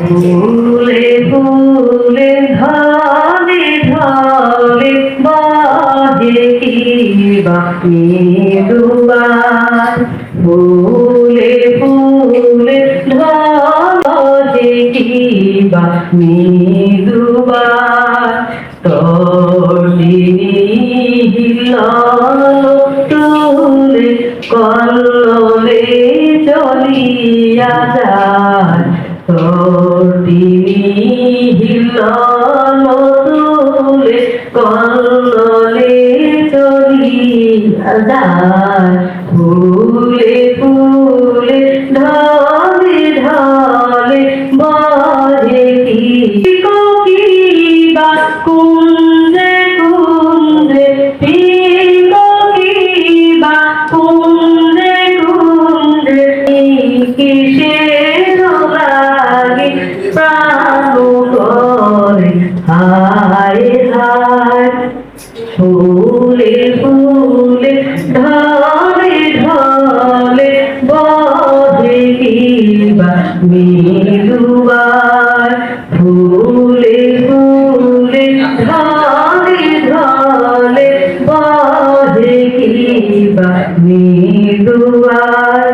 ফুলে ফুলে ঢলে ঢলে বাজে কি বাকি দুবার ফুলে ফুলে ঢলে কি বাকি দুবার তর্দিনী হিলালো চলিয়া যায় তর্দিনী হিলালো তুলে কল্লোলে চলিয়া যায় ফুলে ফুলে ঢলে ঢলে বাজে কি কোকিবা কুঞ্জে হায় হায়, ফুলে ফুলে, ঢালে ঢালে বাধে কিবা মিলুবার। ফুলে ফুলে, ঢালে ঢালে বাধে কিবা মিলুবার।